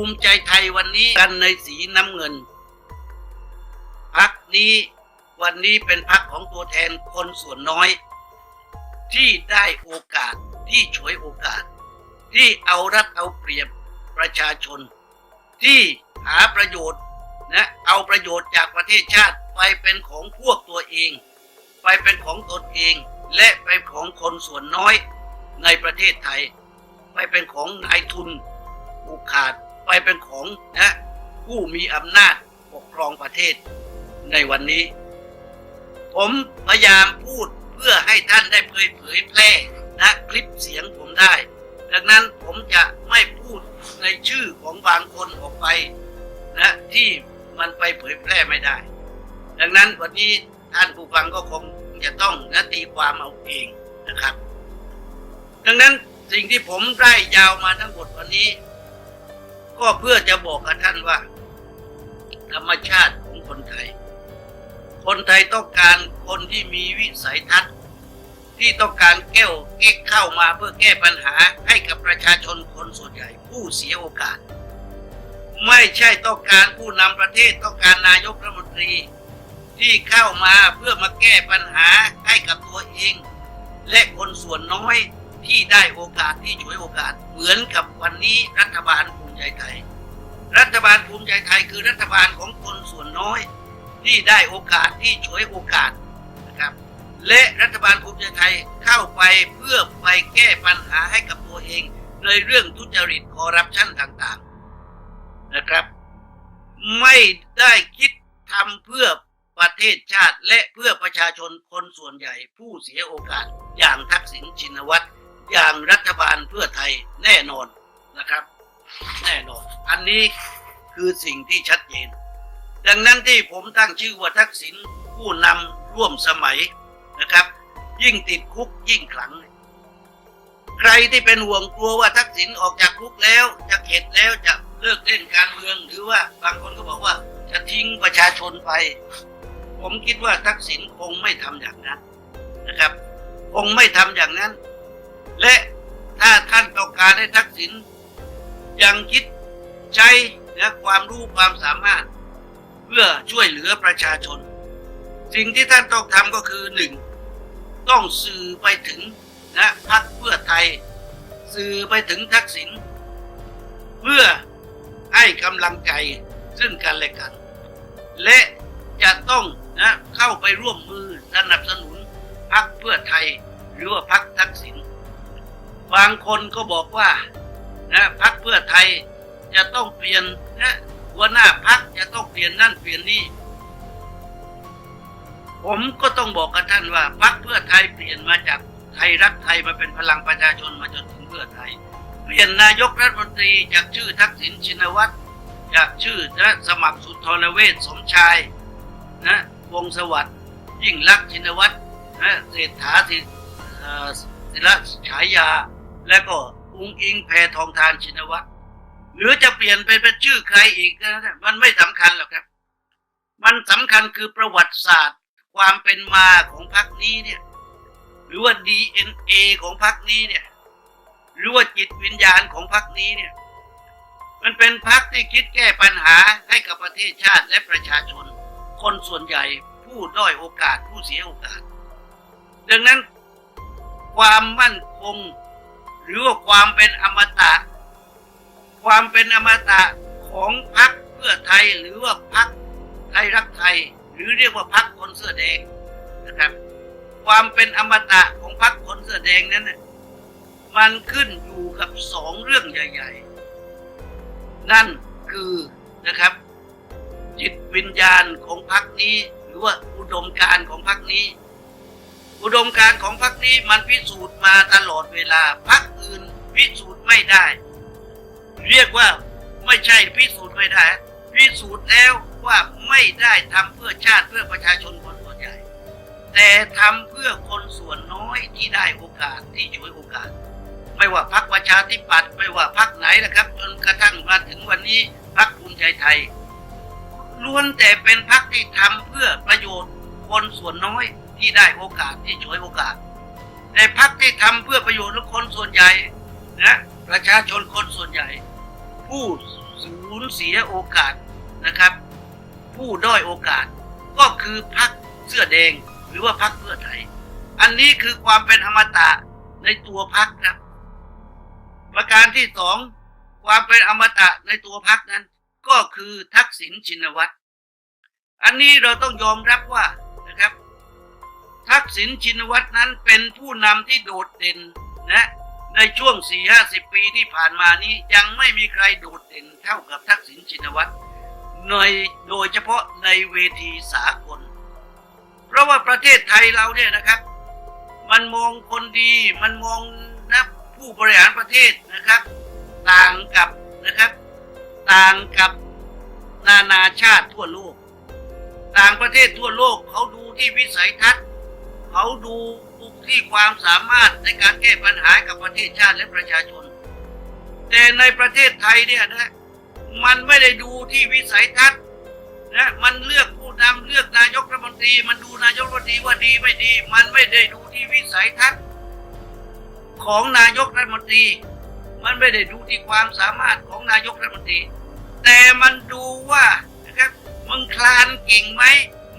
ูมิใจไทยวันนี้กันในสีน้ำเงิน พักนี้วันนี้เป็นพักของตัวแทนคนส่วนน้อย ที่ได้โอกาสที่ฉวยโอกาส ที่เอารัดเอาเปรียบประชาชน ที่หาประโยชน์นะเอาประโยชน์จากประเทศชาติไปเป็นของพวกตัวเอง ไปเป็นของตนเอง และเป็นของคนส่วนน้อยในประเทศไทย ไปเป็นของนายทุนผูกขาด ไปเป็นของนะผู้มีอำนาจปกครองประเทศในวันนี้ ผมพยายามพูดเพื่อให้ท่านได้เผยเผยแพร่นะคลิปเสียงผมได้ ดังนั้นผมจะไม่พูดในชื่อของบางคนออกไปนะที่มันไปเผยแพร่ไม่ได้ ดังนั้นวันนี้ท่านผู้ฟังก็คงจะต้องนะตีความเอาเองนะครับ ดังนั้นสิ่งที่ผมได้ยาวมาทั้งหมดวันนี้ ก็เพื่อจะบอกกับท่านว่า ธรรมชาติของคนไทย คนไทยต้องการคนที่มีวิสัยทัศน์ที่ต้องการแก้วเก๊กเข้ามาเพื่อแก้ปัญหาให้กับประชาชนคนส่วนใหญ่ผู้เสียโอกาส ไม่ใช่ต้องการผู้นำประเทศต้องการนายกรัฐมนตรี ที่เข้ามาเพื่อมาแก้ปัญหาให้กับตัวเอง และคนส่วนน้อย ที่ได้โอกาสที่ฉวยโอกาส เหมือนกับวันนี้รัฐบาลภูมิใจไทย รัฐบาลภูมิใจไทยคือรัฐบาลของคนส่วนน้อย ที่ได้โอกาสที่ฉวยโอกาสนะครับและรัฐบาลภูมิใจไทยเข้าไปเพื่อไปแก้ปัญหาให้กับตัวเองในเรื่องทุจริตคอร์รัปชันต่างๆนะครับ ไม่ได้คิดทำเพื่อประเทศชาติและเพื่อประชาชนคนส่วนใหญ่ผู้เสียโอกาสอย่างทักษิณชินวัตร อย่างรัฐบาลเพื่อไทยแน่นอนนะครับ แน่นอน อันนี้คือสิ่งที่ชัดเจน ดังนั้นที่ผมตั้งชื่อว่าทักษิณผู้นำร่วมสมัยนะครับ ยิ่งติดคุกยิ่งขลัง ใครที่เป็นห่วงกลัวว่าทักษิณออกจากคุกแล้ว จะเข็ดแล้วจะเลิกเล่นการเมืองหรือว่าบางคนก็บอกว่าจะทิ้งประชาชนไป ผมคิดว่าทักษิณคงไม่ทำอย่างนั้นนะครับ คงไม่ทำอย่างนั้น และถ้าท่านต้องการให้ทักษิณยังคิดใช้นะความรู้ความสามารถ เพื่อช่วยเหลือประชาชน สิ่งที่ท่านต้องทำก็คือหนึ่งต้องสื่อไปถึงนะพรรคเพื่อไทย สื่อไปถึงทักษิณเพื่อให้กำลังใจซึ่งกันและกัน และจะต้องนะเข้าไปร่วมมือสนับสนุนพรรคเพื่อไทย หรือว่าพรรคทักษิณ บางคนก็บอกว่านะพรรคเพื่อไทยจะต้องเปลี่ยนนะหัวหน้าพรรคจะต้องเปลี่ยนนั่นเปลี่ยนนี่ผมก็ต้องบอกกับท่านว่าพรรคเพื่อไทยเปลี่ยนมาจากไทยรักไทยมาเป็นพลังประชาชนมาจนถึงเพื่อไทย เปลี่ยนนายกรัฐมนตรีจากชื่อทักษิณชินวัตรจากชื่อนะสมัครสุนทรเวชสมชายนะวงสวัสดิ์ยิ่งลักชินวัตรนะเศรษฐาศิเอ่อศิระฉายา และก็อุ้งอิงแพทองทานชินวัตรหรือจะเปลี่ยนไปเป็นชื่อใครอีกนะมันไม่สำคัญหรอกครับ มันสำคัญคือประวัติศาสตร์ ความเป็นมาของพรรคนี้เนี่ย หรือว่า DNA ของพรรคนี้เนี่ย หรือว่าจิตวิญญาณของพรรคนี้เนี่ย มันเป็นพรรคที่คิดแก้ปัญหาให้กับประเทศชาติและประชาชน คนส่วนใหญ่ผู้ด้อยโอกาสผู้เสียโอกาส ดังนั้นความมั่นคง หรือว่าความเป็นอมตะ ความเป็นอมตะของพรรคเพื่อไทยหรือว่าพรรคไทยรักไทย หรือเรียกว่าพรรคคนเสื้อแดงนะครับ ความเป็นอมตะของพรรคคนเสื้อแดงนั้นน่ะมันขึ้นอยู่กับสองเรื่องใหญ่ ๆ นั่นคือนะครับจิตวิญญาณของพรรคนี้ หรือว่าอุดมการณ์ของพรรคนี้ อุดมการของพรรคนี้มันพิสูจน์มาตลอดเวลาพรรคอื่นพิสูจน์ไม่ได้ เรียกว่าไม่ใช่พิสูจน์ไม่ได้ พิสูจน์แล้วว่าไม่ได้ทำเพื่อชาติเพื่อประชาชนคนส่วนใหญ่ แต่ทำเพื่อคนส่วนน้อยที่ได้โอกาสที่ช่วยโอกาส ไม่ว่าพรรคประชาธิปัตย์ไม่ว่าพรรคไหนนะครับ จนกระทั่งมาถึงวันนี้พรรคภูมิใจไทยล้วนแต่เป็นพรรคที่ทำเพื่อประโยชน์คนส่วนน้อย ที่ได้โอกาสที่ช่วยโอกาสแต่พรรคที่ทำเพื่อประโยชน์คนส่วนใหญ่นะประชาชนคนส่วนใหญ่ ผู้สูญเสียโอกาสนะครับ ผู้ด้อยโอกาสก็คือพักเสื้อแดงหรือว่าพักเพื่อไทย อันนี้คือความเป็นอมตะในตัวพักครับ ประการที่สองความเป็นอมตะในตัวพักนั้น ก็คือทักษิณชินวัตรอันนี้เราต้องยอมรับว่า ทักษิณชินวัตรนั้นเป็นผู้นำที่โดดเด่นนะในช่วง4ี่ห้าสิบปีที่ผ่านมานี้ยังไม่มีใครโดดเด่นเท่ากับทักษิณชินวัตรในโดยเฉพาะในเวทีสากล เพราะว่าประเทศไทยเราเนี่ยนะครับ มันมองคนดีมันมองนะผู้บริหารประเทศนะครับ ต่างกับนะครับ ต่างกับนานาชาติทั่วโลก ต่างประเทศทั่วโลกเขาดูที่วิสัยทัศน์ เขาดูที่ความสามารถในการแก้ปัญหากับประเทศชาติและประชาชน แต่ในประเทศไทยเนี่ยนะมันไม่ได้ดูที่วิสัยทัศน์นะมันเลือกผู้นำเลือกนายกรัฐมนตรี มันดูนายกรัฐมนตรีว่าดีไม่ดี มันไม่ได้ดูที่วิสัยทัศน์ของนายกรัฐมนตรี มันไม่ได้ดูที่ความสามารถของนายกรัฐมนตรี แต่มันดูว่านะครับมึงคลานเก่งไหม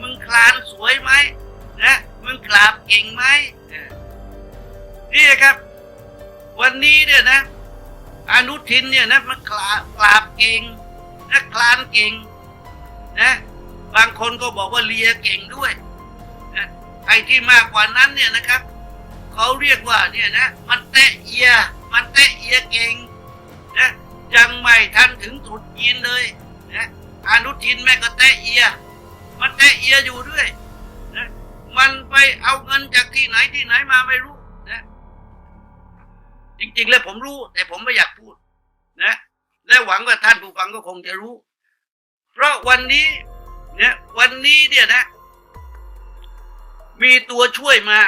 มึงคลานสวยไหมนะ มึงกราบเก่งไหมเนี่ครับ วันนี้เนี่ยนะ อนุทินเนี่ยนะมันกราบกราบเก่งนะคลานเก่งนะบางคนก็บอกว่าเลียเก่งด้วยนะไอ้ที่มากกว่านั้นเนี่ยนะครับเขาเรียกว่าเนี่ยนะ มันแตะเอีย มันแตะเอียเก่งนะยังไม่ทันถึงตรุดจีนเลยนะอนุทินแม่ก็แตะเอีย มันแตะเอียอยู่ด้วย มันไปเอาเงินจากที่ไหนที่ไหนมาไม่รู้นะ จริง ๆ แล้วผมรู้ แต่ผมไม่อยากพูด นะ และหวังว่าท่านผู้ฟังก็คงจะรู้ เพราะวันนี้ เนี่ย วันนี้เนี่ยนะ มีตัวช่วยมา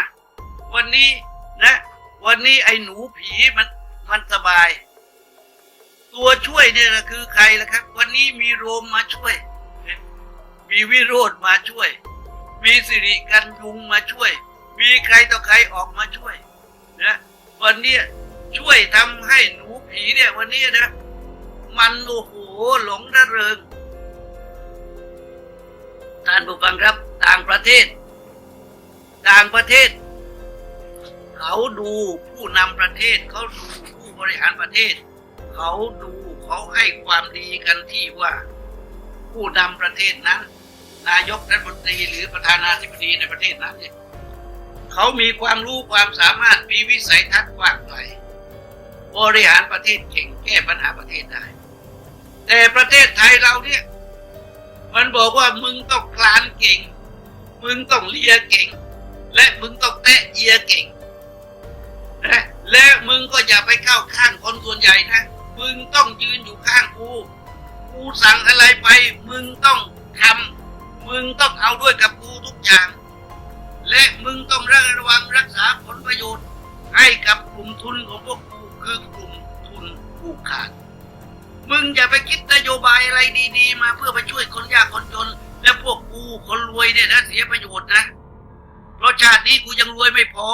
วันนี้นะ วันนี้ไอ้หนูผีมัน มันสบาย ตัวช่วยเนี่ยนะคือใครล่ะครับ วันนี้มีโรมมาช่วย มีวิโรธมาช่วย มีสิริกันยุงมาช่วย มีใครต่อใครออกมาช่วยนะวันนี้ช่วยทำให้หนูผีเนี่ย วันนี้นะ มันโอ้โหหลงระเริงท่านผู้ฟังครับ ต่างประเทศ ต่างประเทศ เขาดูผู้นำประเทศ เขาดูผู้บริหารประเทศ เขาดูเขาให้ความดีกันที่ว่า ผู้นำประเทศนั้น นายกรัฐมนตรีหรือประธานาธิบดีในประเทศนั้นเนี่ยเขามีความรู้ความสามารถมีวิสัยทัศน์กว้างไกลบริหารประเทศเก่งแก้ปัญหาประเทศได้ แต่ประเทศไทยเราเนี่ย มันบอกว่ามึงต้องคลานเก่ง มึงต้องเลียเก่ง และมึงต้องแตะเอียเก่งนะและมึงก็อย่าไปเข้าข้างคนส่วนใหญ่นะมึงต้องยืนอยู่ข้างกูกูสั่งอะไรไป มึงต้องทำ มึงต้องเอาด้วยกับกูทุกอย่าง และมึงต้องระวังรักษาผลประโยชน์ ให้กับกลุ่มทุนของพวกกูคือกลุ่มทุนผูกขาด มึงอย่าไปคิดนโยบายอะไรดีๆ มาเพื่อไปช่วยคนยากคนจน และพวกกูคนรวยเนี่ยนะเสียประโยชน์นะ เพราะชาตินี้กูยังรวยไม่พอ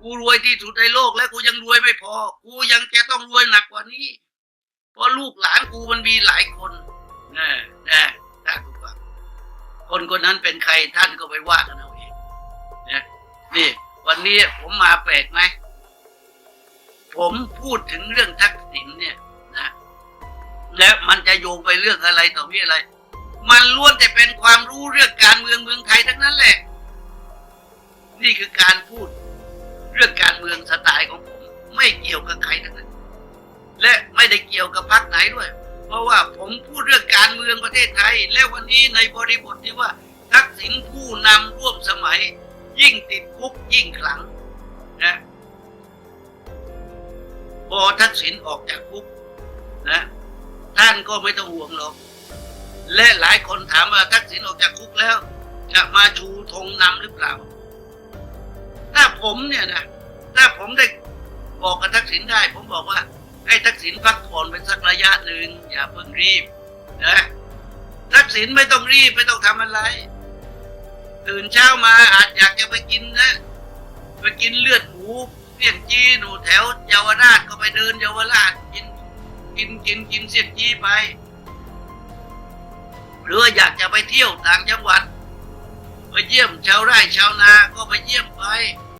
กูรวยที่สุดในโลกและกูยังรวยไม่พอ กูยังจะต้องรวยหนักกว่านี้ เพราะลูกหลานกูมันมีหลายคนนะนะท่านผู้ฟัง คนคนนั้นเป็นใครท่านก็ไปว่ากันเอาเองนะนี่ วันนี้ผมมาแปลกไหมผมพูดถึงเรื่องทักษิณเนี่ยนะและมันจะโยงไปเรื่องอะไรต่อมีอะไร มันล้วนแต่เป็นความรู้เรื่องการเมืองเมืองไทยทั้งนั้นแหละ นี่คือการพูดเรื่องการเมืองสไตล์ของผม ไม่เกี่ยวกับใครทั้งนั้น และไม่ได้เกี่ยวกับพรรคไหนด้วย เพราะว่าผมพูดเรื่องการเมืองประเทศไทย และวันนี้ในบริบทที่ว่าทักษิณผู้นำร่วมสมัย ยิ่งติดคุกยิ่งขลังนะพอทักษิณออกจากคุกนะท่านก็ไม่ต้องห่วงหรอก และหลายคนถามว่าทักษิณออกจากคุกแล้ว จะมาชูธงนำหรือเปล่า ถ้าผมเนี่ยนะถ้าผมได้บอกกับทักษิณได้ ผมบอกว่า ให้ทักษิณพักผ่อนไปสักระยะหนึ่งอย่าเพิ่งรีบนะทักษิณไม่ต้องรีบไม่ต้องทำอะไร ตื่นเช้ามาอาจอยากจะไปกินนะไปกินเลือดหมูเปี้ยนจีหนูแถวเยาวราชก็ไปเดินเยาวราชกินกินกินกินเสียงจี้ไป หรืออยากจะไปเที่ยวต่างจังหวัด ไปเยี่ยมชาวไร่ชาวนาก็ไปเยี่ยมไป